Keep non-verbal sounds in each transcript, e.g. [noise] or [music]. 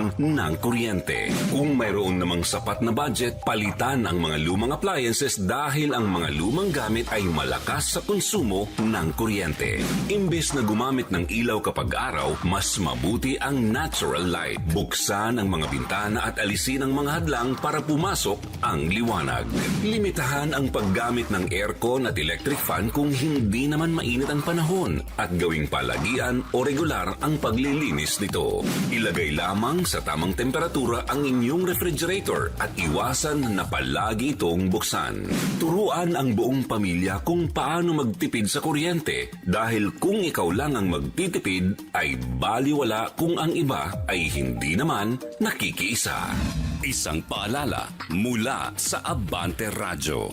bilhin ng kuryente. Kung mayroon namang sapat na budget, palitan ang mga lumang appliances dahil ang mga lumang gamit ay malakas sa konsumo ng kuryente. Imbes na gumamit ng ilaw kapag araw, mas mabuti ang natural light. Buksan ang mga bintana at alisin ang mga hadlang para pumasok ang liwanag. Limitahan ang paggamit ng aircon at electric fan kung hindi naman mainit ang panahon at gawing palagian o regular ang paglilinis nito. Ilagay lamang sa tamang temperatura ang inyong refrigerator at iwasan na palagi itong buksan. Turuan ang buong pamilya kung paano magtipid sa kuryente dahil kung ikaw lang ang magtitipid ay baliwala kung ang iba ay hindi naman nakikiisa. Isang paalala mula sa Abante Radyo.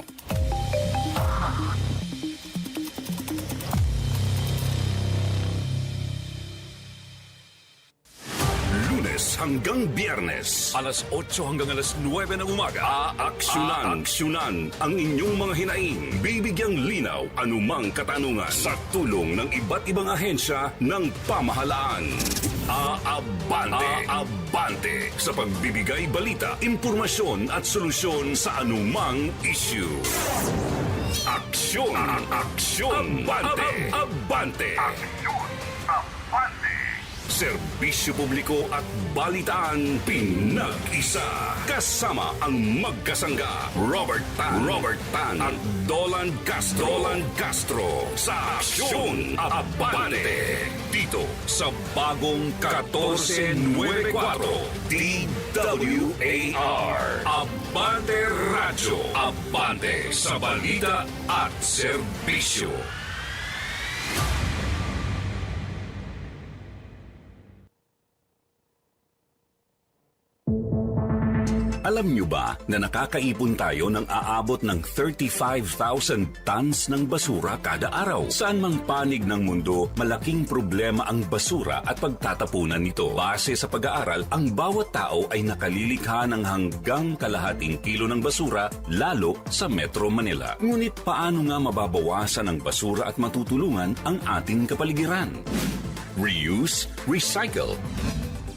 Lunes hanggang Biyernes, alas 8 hanggang alas 9 ng umaga, aaksyonan, aaksyonan. Ang inyong mga hinaing. Bibigyang linaw anumang katanungan sa tulong ng iba't ibang ahensya ng pamahalaan. Aabante, aabante. Sa pagbibigay balita, impormasyon at solusyon sa anumang issue. Aksyon, aksyon, abante, abante. Serbisyo publiko at balitaan pinag-isa. Kasama ang magkasangga Robert Tan, Robert Tan at Dolan Castro, Dolan Castro sa Aksyon Abante. Dito sa bagong 1494 DWAR. Abante Radyo. Abante sa balita at serbisyo. Alam nyo ba na nakakaipon tayo ng aabot ng 35,000 tons ng basura kada araw? Saan mang panig ng mundo, malaking problema ang basura at pagtatapunan nito. Base sa pag-aaral, ang bawat tao ay nakalilikha ng hanggang kalahating kilo ng basura, lalo sa Metro Manila. Ngunit paano nga mababawasan ang basura at matutulungan ang ating kapaligiran? Reuse, recycle,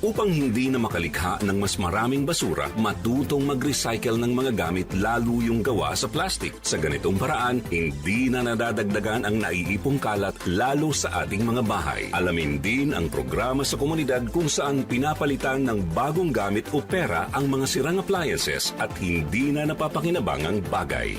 Upang hindi na makalikha ng mas maraming basura, matutong mag-recycle ng mga gamit lalo yung gawa sa plastic. Sa ganitong paraan, hindi na nadadagdagan ang naiipong kalat lalo sa ating mga bahay. Alamin din ang programa sa komunidad kung saan pinapalitan ng bagong gamit o pera ang mga sirang appliances at hindi na napapakinabang bagay.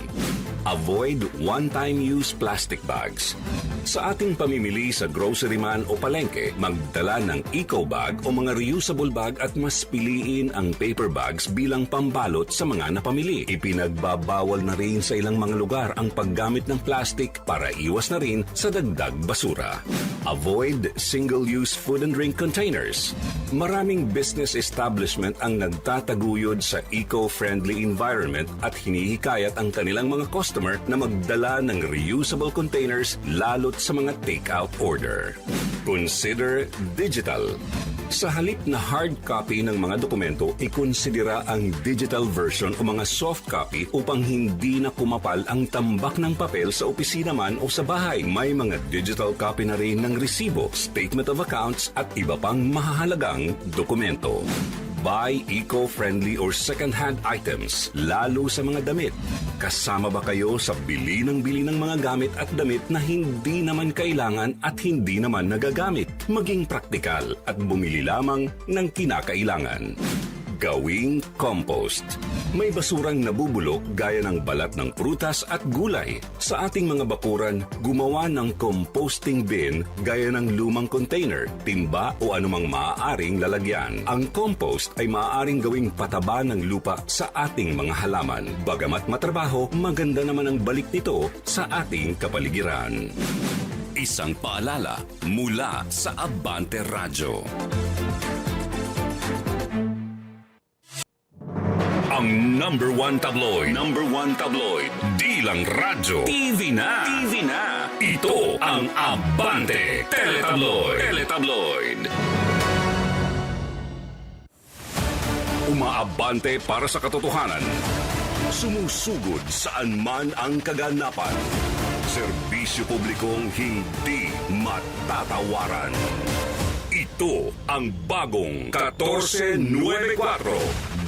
Avoid one-time use plastic bags. Sa ating pamimili sa grocery man o palengke, magdala ng eco bag o mga reusable bag at mas piliin ang paper bags bilang pambalot sa mga napamili. Ipinagbabawal na rin sa ilang mga lugar ang paggamit ng plastic para iwas na rin sa dagdag basura. Avoid single-use food and drink containers. Maraming business establishment ang nagtataguyod sa eco-friendly environment at hinihikayat ang kanilang mga customer na magdala ng reusable containers lalo't sa mga take-out order. Consider digital. Sa halip na hard copy ng mga dokumento, ikonsidera ang digital version o mga soft copy upang hindi na kumapal ang tambak ng papel sa opisina man o sa bahay. May mga digital copy na rin ng resibo, statement of accounts at iba pang mahahalagang dokumento. Buy eco-friendly or second-hand items, lalo sa mga damit. Kasama ba kayo sa bili ng bili ng mga gamit at damit na hindi naman kailangan at hindi naman nagagamit? Maging praktikal at bumili lamang ng kinakailangan. Gawing compost. May basurang nabubulok gaya ng balat ng prutas at gulay. Sa ating mga bakuran, gumawa ng composting bin gaya ng lumang container, timba o anumang maaaring lalagyan. Ang compost ay maaaring gawing pataba ng lupa sa ating mga halaman. Bagamat matrabaho, maganda naman ang balik nito sa ating kapaligiran. Isang paalala mula sa Abante Radyo. Ang number one tabloid. Number one tabloid. Di lang radyo. TV na. TV na. Ito ang Abante Teletabloid. Teletabloid. Umaabante para sa katotohanan. Sumusugod saan man ang kaganapan. Serbisyo publikong hindi matatawaran. Ito ang bagong 1494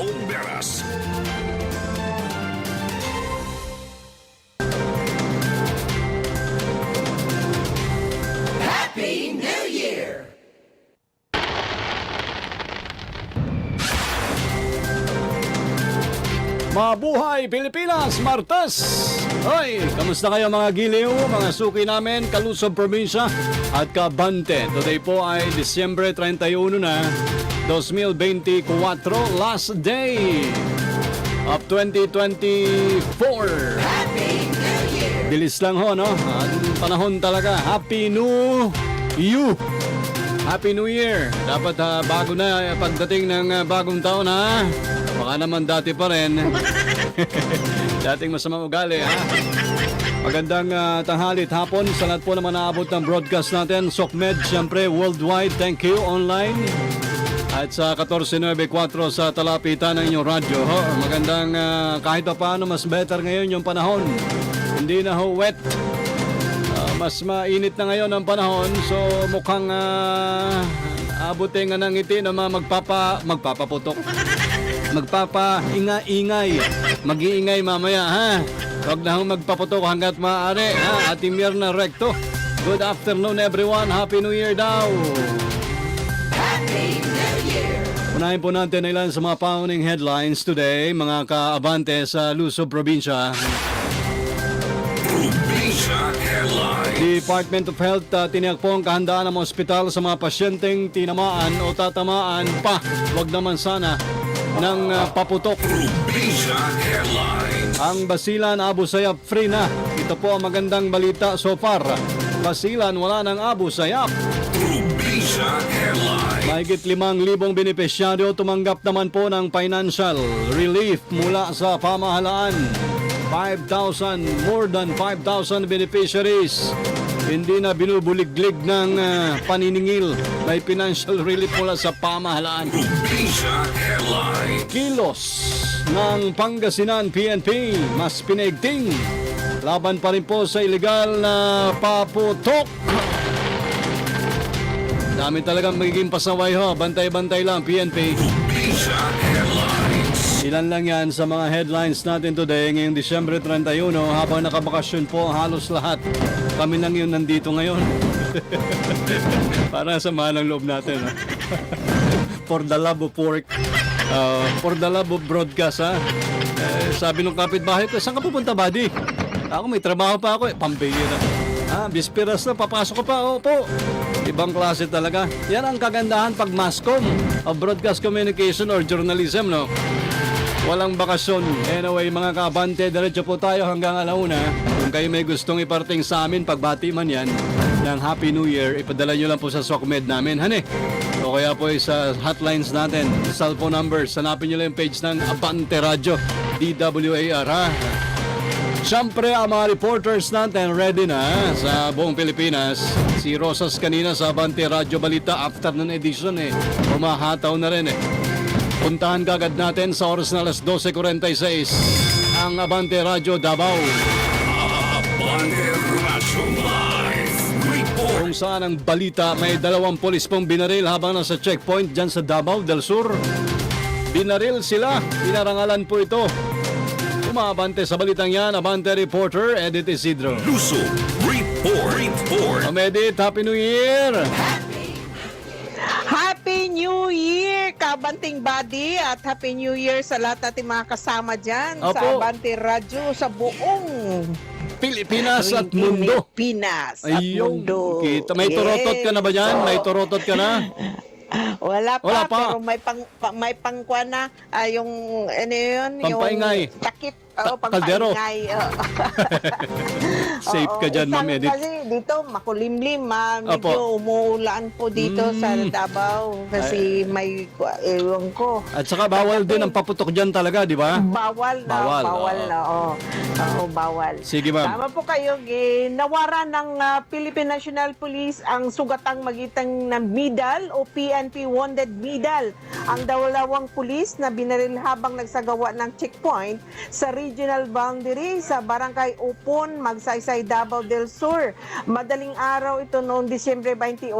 Oberas. Barry Oberas. Mabuhay Pilipinas, Martes! Hoy, kamusta kayo mga giliw, mga suki namin, Kalusob Probinsya at Kabante. Today po ay Disyembre 31 na, 2024, last day of 2024. Bilis lang ho, no? Ang panahon talaga. Happy New You! Happy New Year! Dapat ha, bago na pagdating ng ah, bagong taon ha. Baka naman dati pa rin. [laughs] Dating masamang ugali ha. Magandang ah, tanghali at hapon sa lahat po naman naabot ng broadcast natin. SOCMED, siyempre worldwide. Thank you online. At sa 1494 sa talapitan ng inyong radyo. Ho, magandang ah, kahit pa paano mas better ngayon yung panahon. Hindi na ho wet. Ah, mas mainit na ngayon ang panahon so mukhang uh, abutin nga ng ngiti na mga magpapa magpapaputok. [laughs] Magpapa-inga-ingay. Mag-iingay mamaya ha. Huwag na hong magpaputok hanggat maaari ha. Ati Mirna Recto. Good afternoon everyone. Happy New Year daw. Unahin po natin ilan sa mga pauning headlines today, mga kaabante sa Luzon Probinsya. Probinsya Headlines. Department of Health uh, tiniyak po ang kahandaan ng ospital sa mga pasyenteng tinamaan o tatamaan pa. Huwag naman sana ng uh, paputok. Probinsya Headlines. Ang Basilan Abu Sayyaf free na. Ito po ang magandang balita so far. Basilan wala ng Abu Sayyaf. Probinsya Headlines. Mahigit limang libong benepisyaryo tumanggap naman po ng financial relief mula sa pamahalaan. 5,000, more than 5,000 beneficiaries. Hindi na binubuliglig ng ah, paniningil. May financial relief mula sa pamahalaan. Kilos ng Pangasinan PNP mas pinaigting. Laban pa rin po sa ilegal na paputok. Dami talagang magiging pasaway ho. Bantay-bantay lang PNP. Ilan lang yan sa mga headlines natin today ngayong Disyembre 31 habang nakabakasyon po halos lahat. Kami lang yun nandito ngayon. [laughs] Para sa ng loob natin. [laughs] for the love of work. Uh, for the love of broadcast ha. Eh, sabi ng kapitbahay ko, saan ka pupunta buddy? Ako may trabaho pa ako eh. Pambihira. Ah, bisperas na, papasok ko pa. Opo. Ibang klase talaga. Yan ang kagandahan pag mascom o broadcast communication or journalism, no? Walang bakasyon. Anyway, mga kabante, diretso po tayo hanggang alauna. Kung kayo may gustong iparting sa amin, pagbati man yan, ng Happy New Year, ipadala nyo lang po sa SOCMED namin, hane. O kaya po sa hotlines natin, cellphone numbers, hanapin nyo lang yung page ng Abante Radio, DWAR, ha? Siyempre, ang mga reporters natin ready na sa buong Pilipinas. Si Rosas kanina sa Abante Radio Balita afternoon edition eh. Umahataw na rin eh. Puntahan kagad natin sa oras na alas 12.46 ang Abante Radio Davao. Abante Live. Report. Kung saan ang balita may dalawang polis pong binaril habang nasa checkpoint dyan sa Davao del Sur. Binaril sila, pinarangalan po ito. Umabante sa balitang yan, Abante Reporter, Edit Isidro. Luzon. Report. Report. Om Edit, Happy New Year! Happy New Year, Kabanting Body at Happy New Year sa lahat nating mga kasama dyan Opo. sa Abante Radio sa buong Pilipinas at mundo. Pilipinas at Ayun, mundo. kita. May turotot ka na ba dyan? May turotot ka na? [laughs] Wala pa, Wala pa. pero may pang pa, may pangkuan na ah, yung ano yun, Pampaingay. yung takip Ta- kaldero. oo. [laughs] Safe Oo, ka dyan, Ma'am Edith. Kasi dito makulimlim, ah, medyo Opo. umuulan po dito sa Mm. Davao kasi may ewan ko. At saka bawal din ang paputok dyan talaga, di ba? Bawal na, Bawal, bawal, oo. na, oo. Oo, bawal. Sige, ma'am. Tama po kayo, ginawaran ng ah, Philippine National Police ang sugatang magitan ng medal o PNP Wounded Medal. Ang dalawang pulis na binaril habang nagsagawa ng checkpoint sa regional boundary sa Barangay Upon, Magsaysay, Davao del Sur. Madaling araw ito noong Disyembre 28.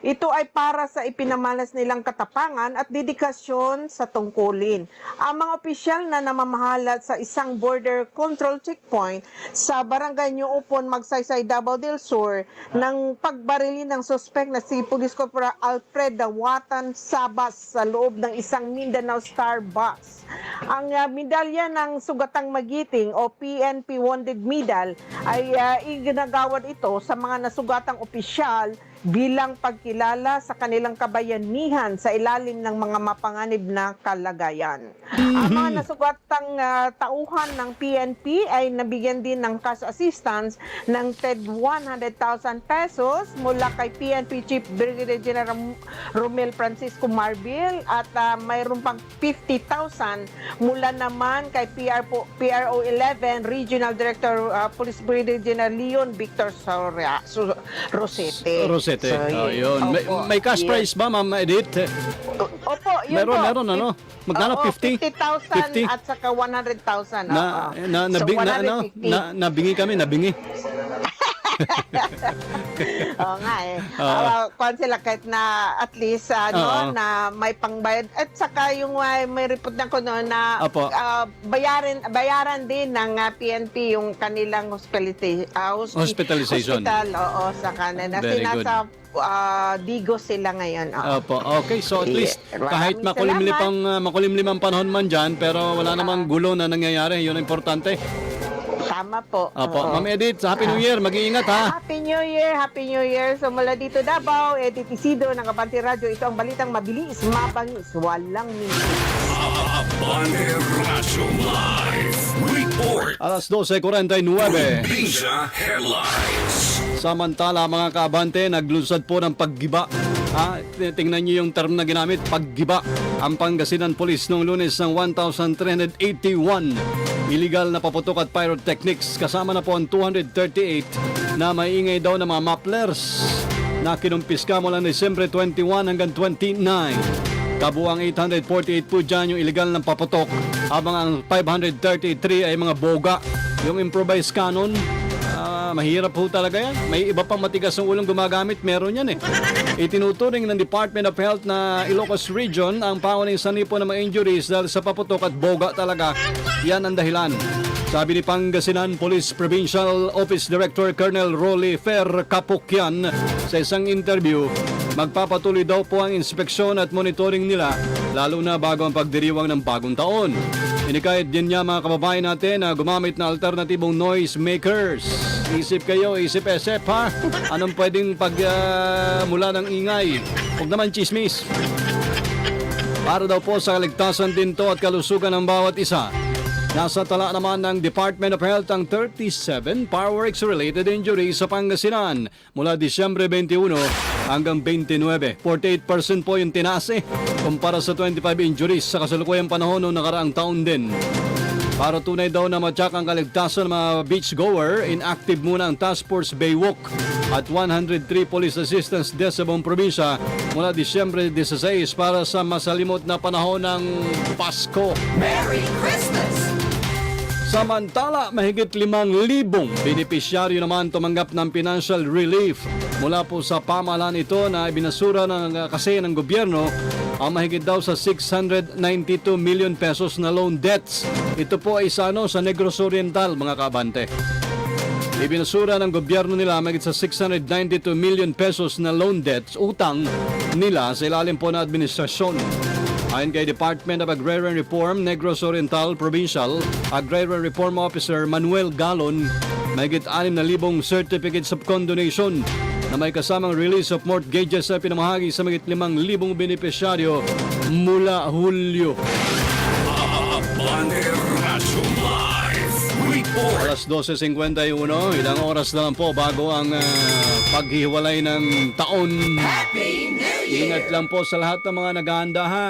Ito ay para sa ipinamalas nilang katapangan at dedikasyon sa tungkulin. Ang mga opisyal na namamahala sa isang border control checkpoint sa Barangay New Upon, Magsaysay, Davao del Sur ng pagbarili ng suspect na si Police Corporal Alfred Dawatan Sabas sa loob ng isang Mindanao Star Bus. Ang uh, medalya ng Sugatang Magiting o PNP Wounded Medal ay uh, iginagawad ito sa mga nasugatang opisyal bilang pagkilala sa kanilang kabayanihan sa ilalim ng mga mapanganib na kalagayan. Ang mga nasugatang ah, tauhan ng PNP ay nabigyan din ng cash assistance ng TED 100,000 pesos mula kay PNP Chief Brigadier General Romel Francisco Marbil at ah, mayroon pang 50,000 mula naman kay PR po, PRO 11 Regional Director ah, Police Brigadier General Leon Victor Soria, Su- Rosete. Rosete. So, Oh, yun. May, Opo. may cash Yes. prize ba, Ma'am Edith? Opo, yun Meron, po. meron, ano? Magkano? Oo, 50? 50,000 50? at saka 100,000. Na, oo. na, So, nabing, na, ano, 150. na, nabingi kami, nabingi. [laughs] Oo nga eh. Oo. Uh, kung sila kahit na at least ano, Oo. na may pangbayad. At saka yung uh, may report na ko noon na Apo. ah, bayaran, bayaran din ng ah, PNP yung kanilang hospitality, ah, hospi- Hospitalization. Hospital, oo, sa kanila. Very good. nasa ah, Digos sila ngayon. oo. Opo, okay. So at least Maraming kahit makulimlim salamat. pang uh, makulimlim ang panahon man dyan, pero wala namang gulo na nangyayari. Yun ang importante. Tama po. Opo, oo. Ma'am Edith, Happy New Year. Mag-iingat ha. Happy New Year! Happy New Year! So mula dito Davao, Edith Isido ng Kabante Radio. Ito ang balitang mabilis, mabangis, walang mintis. Abante Radio Live Report. Alas 12.49. Asia Headlines. Samantala mga kaabante, naglusad po ng paggiba. Ha, tingnan niyo yung term na ginamit, paggiba. Ang Pangasinan Police noong lunes ng 1,381 illegal na paputok at pyrotechnics kasama na po ang 238 na maingay daw ng mga mufflers na kinumpiska mula Desembre 21 hanggang 29. Kabuang 848 po dyan yung illegal ng paputok habang ang 533 ay mga boga. Yung improvised cannon, Ah, mahirap po talaga yan. May iba pang matigas ng ulong gumagamit, meron yan eh. Itinuturing ng Department of Health na Ilocos Region ang pangunahing sanipo ng mga injuries dahil sa paputok at boga talaga. Yan ang dahilan. Sabi ni Pangasinan Police Provincial Office Director Colonel Rolly Fer Kapukyan sa isang interview, magpapatuloy daw po ang inspeksyon at monitoring nila lalo na bago ang pagdiriwang ng bagong taon. Inikayat din niya mga kababayan natin na gumamit na alternatibong noise makers. Isip kayo, isip esep ha. Anong pwedeng pag ah, mula ingay? Huwag naman chismis. Para daw po sa kaligtasan din to at kalusugan ng bawat isa. Nasa tala naman ng Department of Health ang 37 fireworks-related injuries sa Pangasinan mula Disyembre 21 hanggang 29. 48% po yung tinaas eh, kumpara sa 25 injuries sa kasalukuyang panahon noong nakaraang taon din. Para tunay daw na matyak ang kaligtasan ng mga beachgoer, inactive muna ang Task Force Baywalk at 103 police assistants de sa buong probinsya mula Disyembre 16 para sa masalimot na panahon ng Pasko. Merry Christmas! Samantala, mahigit 5,000 benepisyaryo naman tumanggap ng financial relief mula po sa pamahalaan ito na ibinasura ng, kasi ng gobyerno ang mahigit daw sa 692 million pesos na loan debts. Ito po ay sa, ano, sa Negros Oriental, mga kabante. Ibinasura ng gobyerno nila mahigit sa 692 million pesos na loan debts, utang nila sa ilalim po na administrasyon. Ayon kay Department of Agrarian Reform, Negros Oriental Provincial, Agrarian Reform Officer Manuel Galon, mahigit 6,000 certificates of condonation na may kasamang release of mortgages na pinamahagi sa mahigit 5,000 benepisyaryo mula Hulyo. Report. Alas 12.51, ilang oras na lang po bago ang ah, paghiwalay ng taon. Ingat lang po sa lahat ng mga naghahanda ha.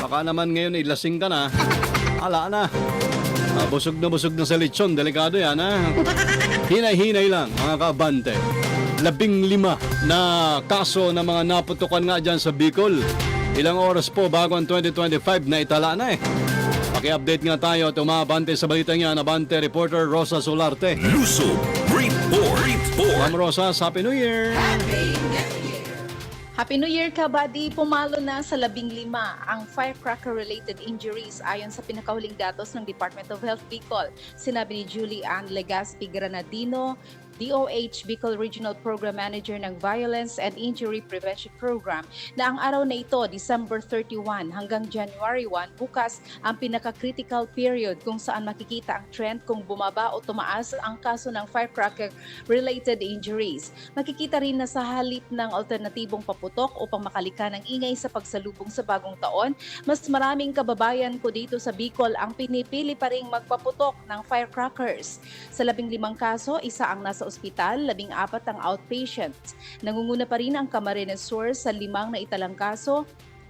Baka naman ngayon ilasing ka na. Ala na. Ah, busog na busog na sa lechon. Delikado yan ha. [laughs] Hinay-hinay lang mga kabante. Labing lima na kaso ng mga naputukan nga dyan sa Bicol. Ilang oras po bago ang 2025 na itala na eh. Paki-update nga tayo at umabante sa balitang yan. Abante reporter Rosa Solarte. Lusob Report. Report. Ma'am Rosa, Happy New Year! Happy New Year! Happy New Year, kabady! Pumalo na sa labing lima ang firecracker-related injuries ayon sa pinakahuling datos ng Department of Health Bicol. Sinabi ni Julie Ann Legaspi Granadino, DOH Bicol Regional Program Manager ng Violence and Injury Prevention Program na ang araw na ito, December 31 hanggang January 1, bukas ang pinaka-critical period kung saan makikita ang trend kung bumaba o tumaas ang kaso ng firecracker-related injuries. Makikita rin na sa halip ng alternatibong paputok upang makalika ng ingay sa pagsalubong sa bagong taon, mas maraming kababayan ko dito sa Bicol ang pinipili pa ring magpaputok ng firecrackers. Sa labing limang kaso, isa ang nasa ospital, labing apat ang outpatient. Nangunguna pa rin ang Camarines Sur sa limang na italang kaso,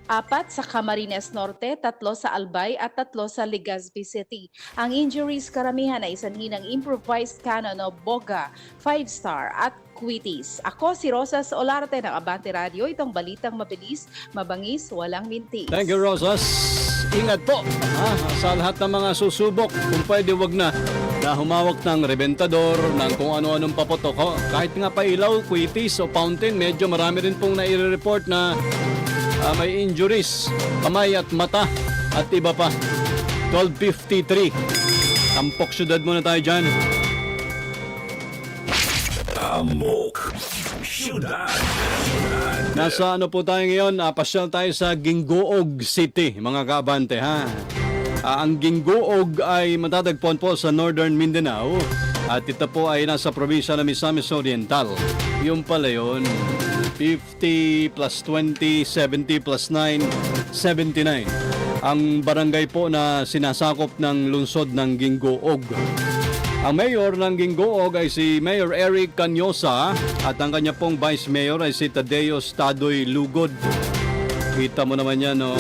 apat sa Camarines Norte, tatlo sa Albay at tatlo sa Legazpi City. Ang injuries karamihan ay sanhi ng improvised cannon o boga, 5-star at Quitis. Ako si Rosas Olarte ng Abante Radio. Itong balitang mabilis, mabangis, walang mintis. Thank you, Rosas. Ingat po ha, sa lahat ng mga susubok. Kung pwede, wag na na humawak ng rebentador, ng kung ano-anong paputok. Ho, Kahit nga pa ilaw, quitis o fountain, medyo marami rin pong nai-report na ah, may injuries, kamay at mata at iba pa. 12.53. Tampok syudad muna tayo dyan. Amok. Syudad. Nasa ano po tayo ngayon? Ah, pasyal tayo sa Gingoog City, mga kaabante ha. Ah, ang Gingoog ay matatagpuan po sa Northern Mindanao at ito po ay nasa probinsya ng Misamis Oriental. Yung pala yun, 50 plus 20, 70 plus 9, 79. Ang barangay po na sinasakop ng lungsod ng Gingoog. Ang mayor ng Gingoog ay si Mayor Eric Canyosa at ang kanya pong vice mayor ay si Tadeo Stadoy Lugod. Kita mo naman yan, no?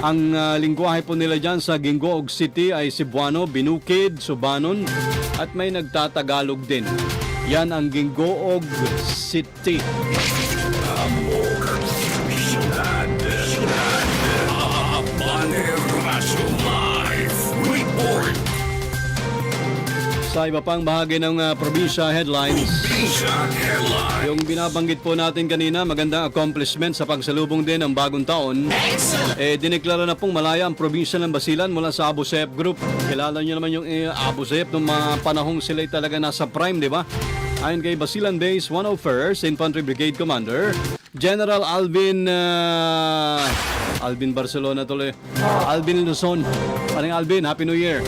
Ang ah, lingwahe po nila dyan sa Gingoog City ay Cebuano, Binukid, Subanon at may nagtatagalog din. Yan ang Gingoog City. Sa iba pang bahagi ng ah, probinsya headlines, Bisa Headline. yung binabanggit po natin kanina, magandang accomplishment sa pagsalubong din ng bagong taon. Eh, dineklara na pong malaya ang probinsya ng Basilan mula sa Abu Sayyaf Group. Kilala niyo naman yung eh, Abu Sayyaf nung mga panahong sila talaga nasa prime, di ba? Ayon kay Basilan Base 101st Infantry Brigade Commander, General Alvin ah, Alvin Barcelona tuloy. Alvin Luzon. Paring Alvin, Happy New Year.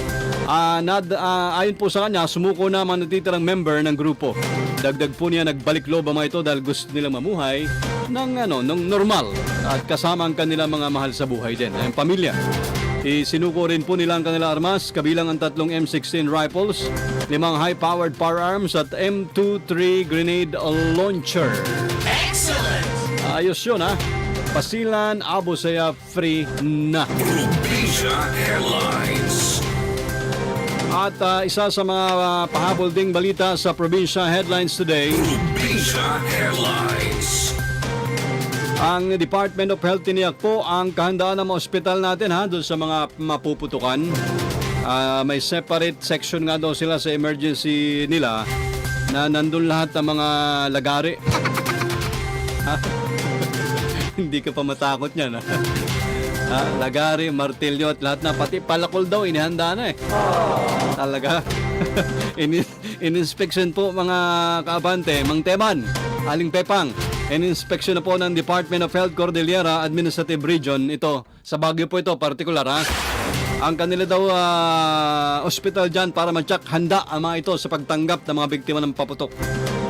Ah, nad, ah, ayon po sa kanya, sumuko na mga natitirang member ng grupo. Dagdag po niya nagbalik loob ang mga ito dahil gusto nilang mamuhay ng, ano, ng normal at kasama ang kanilang mga mahal sa buhay din, ang pamilya. Isinuko rin po nila ang kanilang armas, kabilang ang tatlong M16 rifles, limang high-powered firearms at M23 grenade launcher. Excellent! Ayos yun ha. Pasilan, Abu Sayyaf, free na. Bisa Headlines. At ah, isa sa mga ah, pahabol ding balita sa probinsya headlines today, Bisa Headlines. ang Department of Health tiniyak po ang kahandaan ng mga ospital natin ha, doon sa mga mapuputukan. Ah, may separate section nga daw sila sa emergency nila na nandun lahat ng mga lagari. [laughs] [laughs] Hindi ka pa matakot niyan ha. Ha, lagari, martilyo at lahat na. Pati palakol daw, inihanda na eh. Talaga. [laughs] In, in-inspection po mga kaabante, Mang Teban, Aling Pepang. In-inspection na po ng Department of Health Cordillera Administrative Region. Ito, sa Baguio po ito, particular ha. Ang kanila daw ah, hospital dyan para ma-check handa ang mga ito sa pagtanggap ng mga biktima ng paputok.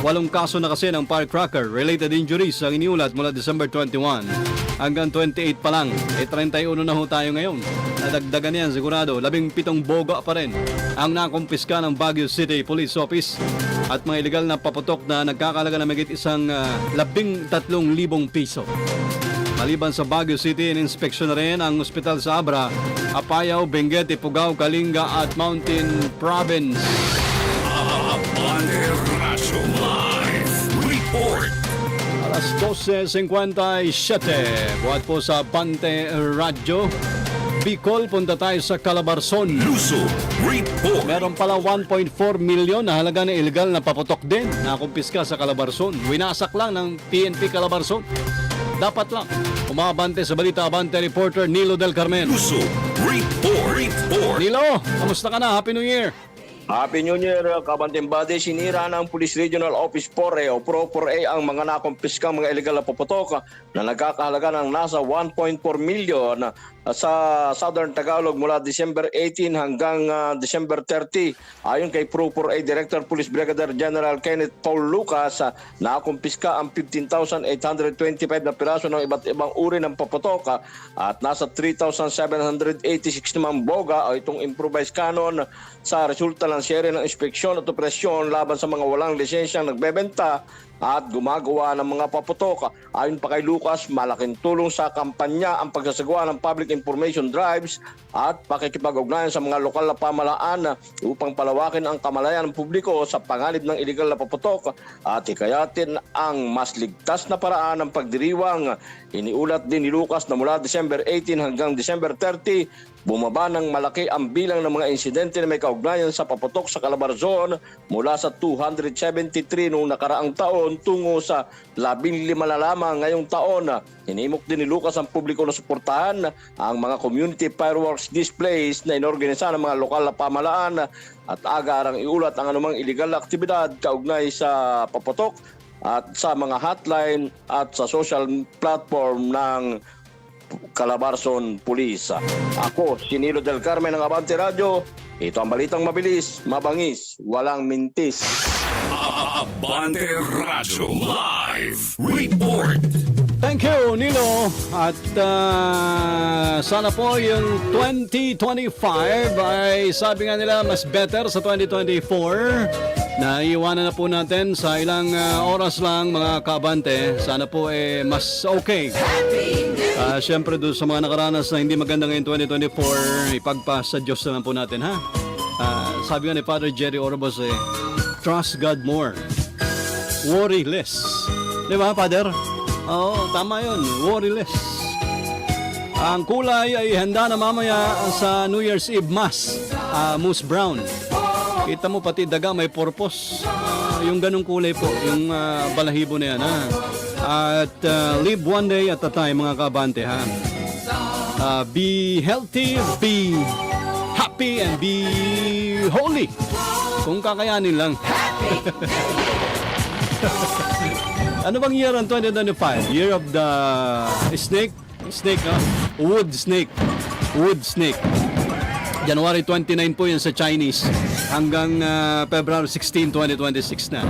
Walong kaso na kasi ng firecracker related injuries ang iniulat mula December 21 hanggang 28 pa lang. Eh 31 na ho tayo ngayon. Nadagdagan yan sigurado. Labing pitong boga pa rin ang nakumpiska ng Baguio City Police Office at mga illegal na paputok na nagkakalaga na magit isang ah, labing tatlong piso. Maliban sa Baguio City, in-inspection na rin ang ospital sa Abra, Apayao, Benguet, Ifugao, Kalinga at Mountain Province. Abante Alas 12.57, buhat po sa Bante Radyo. Bicol, punta tayo sa Calabarzon. Luso Report. Meron pala 1.4 million na halaga na illegal na paputok din na kumpiska sa Calabarzon. Winasak lang ng PNP Calabarzon. Dapat lang. Umabante sa balita abante reporter Nilo Del Carmen. Luso Report. Report. Nilo, kamusta ka na? Happy New Year! Happy New Year, Kabanting Body. Sinira ng Police Regional Office 4A o Pro 4A ang mga nakumpiskang mga illegal na paputok na nagkakahalaga ng nasa 1.4 million sa Southern Tagalog mula December 18 hanggang ah, December 30. Ayon kay Pro 4A Director Police Brigadier General Kenneth Paul Lucas, ah, nakumpiska ang 15,825 na piraso ng iba't ibang uri ng paputok ah, at nasa 3,786 naman boga o itong improvised cannon sa resulta ng sere ng inspeksyon at operasyon laban sa mga walang lisensyang nagbebenta at gumagawa ng mga paputok. Ayon pa kay Lucas, malaking tulong sa kampanya ang pagsasagawa ng public information drives at pakikipag-ugnayan sa mga lokal na pamalaan upang palawakin ang kamalayan ng publiko sa panganib ng illegal na paputok at ikayatin ang mas ligtas na paraan ng pagdiriwang. Iniulat din ni Lucas na mula December 18 hanggang December 30, Bumaba ng malaki ang bilang ng mga insidente na may kaugnayan sa paputok sa Calabarzon mula sa 273 noong nakaraang taon tungo sa 15 na lamang ngayong taon. Hinimok din ni Lucas ang publiko na suportahan ang mga community fireworks displays na inorganisa ng mga lokal na pamalaan at agarang iulat ang anumang illegal na aktibidad kaugnay sa paputok at sa mga hotline at sa social platform ng Calabarzon Police. Ako, si Nilo Del Carmen ng Abante Radio. Ito ang balitang mabilis, mabangis, walang mintis. Abante Razo Live Report. Thank you, Nilo. At ah, sana po yung 2025 ay sabi nga nila mas better sa 2024. Naiiwanan na po natin sa ilang ah, oras lang mga kabante. Sana po eh mas okay. Ah, Siyempre doon sa mga nakaranas na hindi maganda ngayon 2024, ipagpasa Diyos na lang po natin ha. Ah, sabi nga ni Father Jerry Orbos eh, trust God more. Worry less. Di ba, Father? Oo, tama yun. Worry less. Ang kulay ay handa na mamaya sa New Year's Eve Mass. Ah, Moose Brown. Kita mo pati daga may purpose. Ah, yung ganong kulay po, yung ah, balahibo na yan ha. At ah, live one day at a time mga kabante ha. Ah, be healthy, be happy, and be holy. Kung kakayanin lang. [laughs] ano bang year ang 2025? Year of the snake? Snake, no? Wood snake. Wood snake. January 29 po yun sa Chinese hanggang ah, February 16, 2026 na.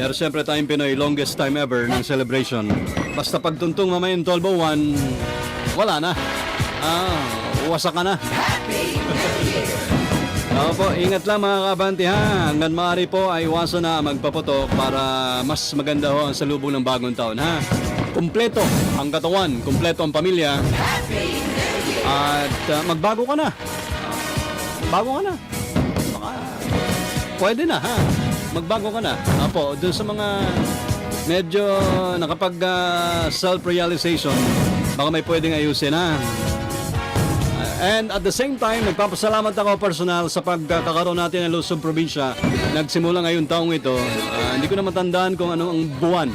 Pero siyempre tayong Pinoy, longest time ever ng celebration. Basta pagtuntong mamayang 1201, wala na. Ah, wasak ka na. Opo, ingat lang mga kabante ha. Hanggang maaari po ay iwasan na magpaputok para mas maganda ho ang salubong ng bagong taon ha. Kumpleto ang katawan, kumpleto ang pamilya. At ah, magbago ka na. Bago ka na. Baka, pwede na ha. Magbago ka na. Opo, dun sa mga medyo nakapag ah, self-realization, baka may pwedeng ayusin ha. And at the same time, nagpapasalamat ako personal sa pagkakaroon natin ng Luzon Probinsya. Nagsimula ngayong taong ito. Ah, hindi ko na matandaan kung ano ang buwan.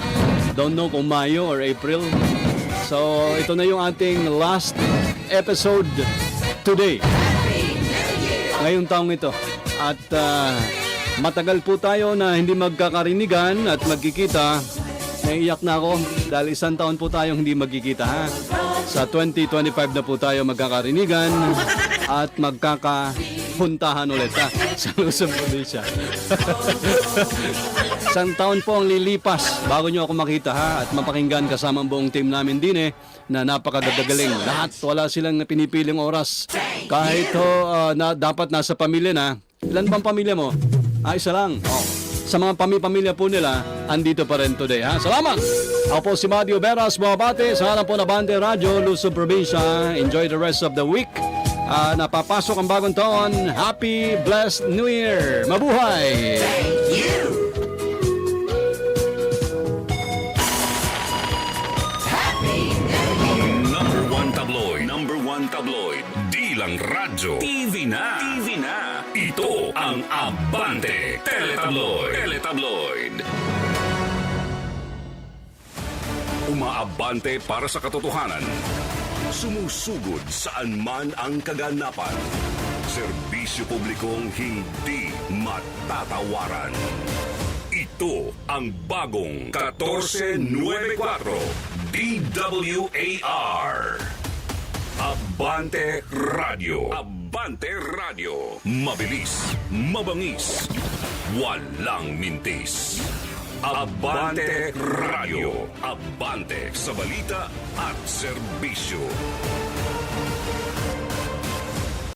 Don't know kung Mayo or April. So, ito na yung ating last episode today. Ngayong taong ito. At ah, matagal po tayo na hindi magkakarinigan at magkikita. naiiyak na ako dahil isang taon po tayong hindi magkikita ha. Sa 2025 na po tayo magkakarinigan at magkakapuntahan ulit ha [laughs] sa Luzon Provincia. [laughs] Isang taon po ang lilipas bago nyo ako makita ha at mapakinggan kasama ang buong team namin din eh na napakagagaling. Lahat wala silang pinipiling oras. Kahit ho, ah, na, dapat nasa pamilya na. Ilan bang pamilya mo? Ah, isa lang. Oh. Sa mga pami-pamilya po nila, andito pa rin today ha. Salamat! Ako po si Madio Beras, Buabate, sa harap po na Bande Radio, Luzon Provincia. Enjoy the rest of the week. Ah, napapasok ang bagong taon. Happy, blessed New Year! Mabuhay! Number one tabloid. Number one tabloid. Di lang radyo. TV na. TV na. Ito ang Abante Teletabloid. Teletabloid. Umaabante para sa katotohanan. Sumusugod saan man ang kaganapan. Serbisyo publikong hindi matatawaran. Ito ang bagong 1494 DWAR. Abante Radio. Abante Radio. Mabilis, mabangis, walang mintis. Abante Radio. Abante sa balita at serbisyo.